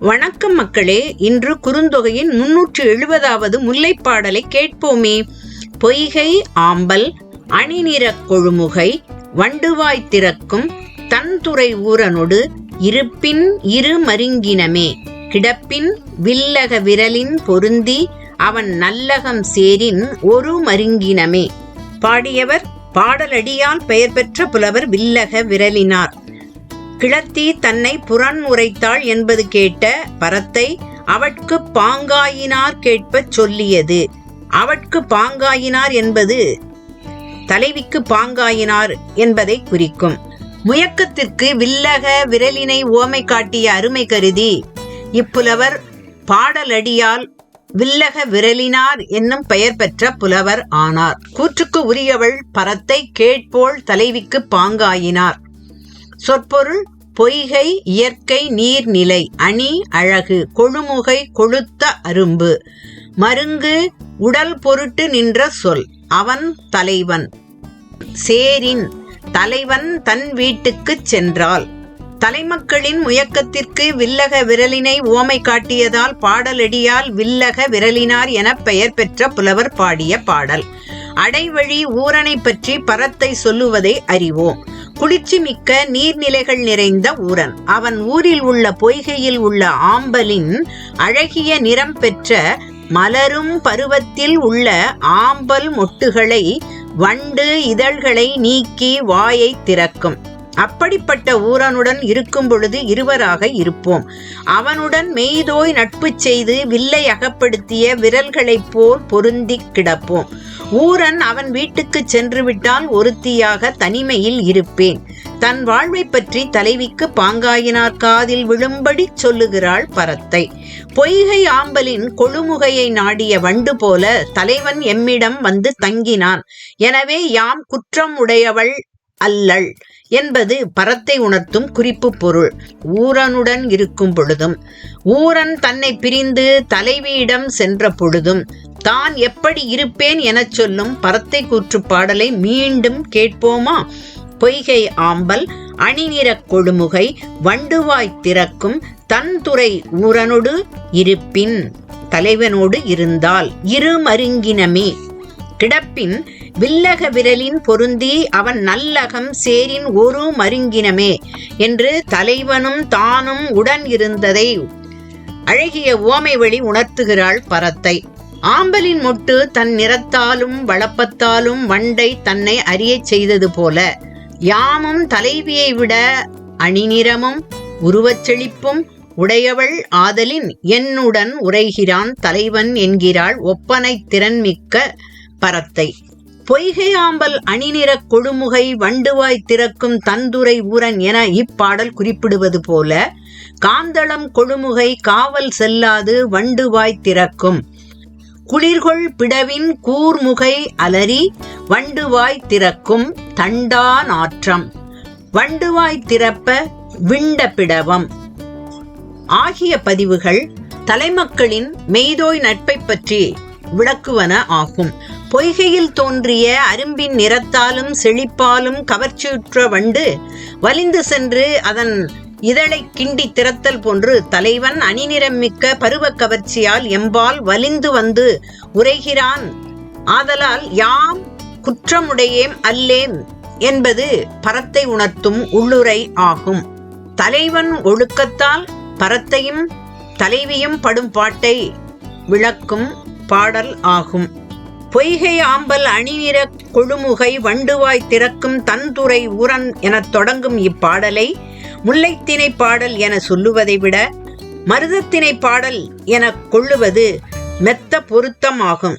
வணக்கம் மக்களே இன்று குறுந்தொகையின் முன்னூற்று எழுபதாவது முல்லைப்பாடலை கேட்போமே. பொய்கை ஆம்பல் அணிநிறக் கொழுமுகை வண்டுவாய் திறக்கும் தன்துறை ஊரனொடு இருப்பின் இரு மருங்கினமே. கிடப்பின் வில்லக விரலின் பொருந்தி அவன் நல்லகம் சேரின் ஒரு மருங்கினமே. பாடியவர் பாடலடியால் பெயர் பெற்ற புலவர் வில்லக விரலினார். கிளத்தி தன்னை புறன் உரைத்தாள் என்பது கேட்ட பரத்தை அவட்கு பாங்காயினார் கேட்பச் சொல்லியது. அவட்கு பாங்காயினார் என்பது தலைவிக்கு பாங்காயினார் என்பதை குறிக்கும். முயக்கத்திற்கு வில்லக விரலினை ஓமை காட்டிய அருமை கருதி இப்புலவர் பாடலடியால் வில்லக விரலினார் என்னும் பெயர் பெற்ற புலவர் ஆனார். கூற்றுக்கு உரியவள் பரத்தை கேட்போல் தலைவிக்கு பாங்காயினார். சொற்பொருள் பொய்கை இயற்கை நீர்நிலை அணி அழகு கொழுமுகை கொழுத்த அரும்பு. மருங்கு உடல் பொருட்டு நின்ற சொல். அவன் தலைவன். சேரின். தலைவன் தன் வீட்டுக்குச் சென்றாள். தலைமக்களின் முயக்கத்திற்கு வில்லக விரலினை ஓமை காட்டியதால் பாடலடியால் வில்லக விரலினார் என பெயர் பெற்ற புலவர் பாடிய பாடல். அடைவழி ஊரணை பற்றி பரத்தை சொல்லுவதை அறிவோம். குளிர்ச்சி மிக்க நீர்நிலைகள் நிறைந்த ஊரன் அவன் ஊரில் உள்ள பொய்கையில் உள்ள ஆம்பலின் அழகிய நிறம் பெற்ற மலரும் பருவத்தில் உள்ள ஆம்பல் மொட்டுகளை வண்டு இதழ்களை நீக்கி வாயை திறக்கும். அப்படிப்பட்ட ஊரனுடன் இருக்கும் பொழுது இருவராக இருப்போம். அவனுடன் மெய்தோய் நட்பு செய்து வில்லை அகப்படுத்திய விரல்களைப் போல் பொருந்தி கிடப்போம். ஊரன் அவன் வீட்டுக்கு சென்று விட்டால் ஒருத்தியாக தனிமையில் இருப்பேன். தன் வாழ்வை பற்றி தலைவிக்கு பாங்காயினார் காதில் விழும்படி சொல்லுகிறாள் பரத்தை. பொய்கை ஆம்பலின் கொழுமுகையை நாடிய வண்டு போல தலைவன் எம்மிடம் வந்து தங்கினான். எனவே யாம் குற்றம் உடையவள் அல்லள் என்பது பரத்தை உணர்த்தும் குறிப்பு பொருள். ஊரனுடன் இருக்கும் பொழுதும் ஊரன் தன்னை பிரிந்து தலைவியிடம் சென்ற பொழுதும் தான் எப்படி இருப்பேன் எனச் சொல்லும் பரத்தை கூற்று பாடலை மீண்டும் கேட்போமா? பொய்கை ஆம்பல் அணிநிறக் கொழுமுகை வண்டுவாய் திறக்கும் தன்துறை ஊரனொடு இருப்பின் தலைவனோடு இருந்தால் இரு மருங்கினமே கிடப்பின் வில்லக விரலின் பொருந்தி அவன் நல்லகம் சேரின் ஒரு மருங்கினமே என்று தலைவனும் தானும் உடன் இருந்ததை அழகிய ஓமை வழி உணர்த்துகிறாள் பரத்தை. ஆம்பலின் மொட்டு தன் நிறத்தாலும் வளப்பத்தாலும் வண்டை தன்னை அறியச் செய்தது போல யாமும் தலைவியை விட அணிநிறமும் உருவச்செழிப்பும் உடையவள் ஆதலின் என்னுடன் உரைகிறான் தலைவன் என்கிறாள் ஒப்பனை திறன்மிக்க பரத்தை. பொய்கையாம்பல் அணிநிறக் கொழுமுகை வண்டுவாய் திறக்கும் தந்துரை ஊரன் என இப்பாடல் குறிப்பிடுவது போல காந்தளம் கொழுமுகை காவல் செல்லாது வண்டுவாய் திறக்கும். குளிர்கொள் பிடவின் கூர்முகை அலறி வண்டுவாய் திறக்கும் தண்டா நாற்றம். வண்டுவாய் திறப்ப விண்ட பிடவம். ஆகிய பதிவுகள் தலைமக்களின் மெய்தோய் நட்பை பற்றி விளக்குவன ஆகும். பொய்கையில் தோன்றிய அரும்பின் நிறத்தாலும் செழிப்பாலும் கவர்ச்சியுற்ற வண்டு வலிந்து சென்று அதன் இதழை கிண்டி திறத்தல் போன்று தலைவன் அணிநிறம் மிக்க பருவ கவர்ச்சியால் எம்பால் வலிந்து வந்து உரைகிறான். ஆதலால் யாம் குற்றமுடையேம் அல்லேம் என்பது பரத்தை உணர்த்தும் உள்ளுரை ஆகும். தலைவன் ஒழுக்கத்தால் பரத்தையும் தலைவியும் படும் பாட்டை விளக்கும் பாடல் ஆகும். பொய்கை ஆம்பல் அணிநிற கொழுமுகை வண்டுவாய் திறக்கும் தன்துறை உரன் எனத் தொடங்கும் இப்பாடலை முல்லைத்திணை பாடல் என சொல்லுவதை விட மருதத்திணை பாடல் எனக் கொள்ளுவது மெத்த பொருத்தமாகும்.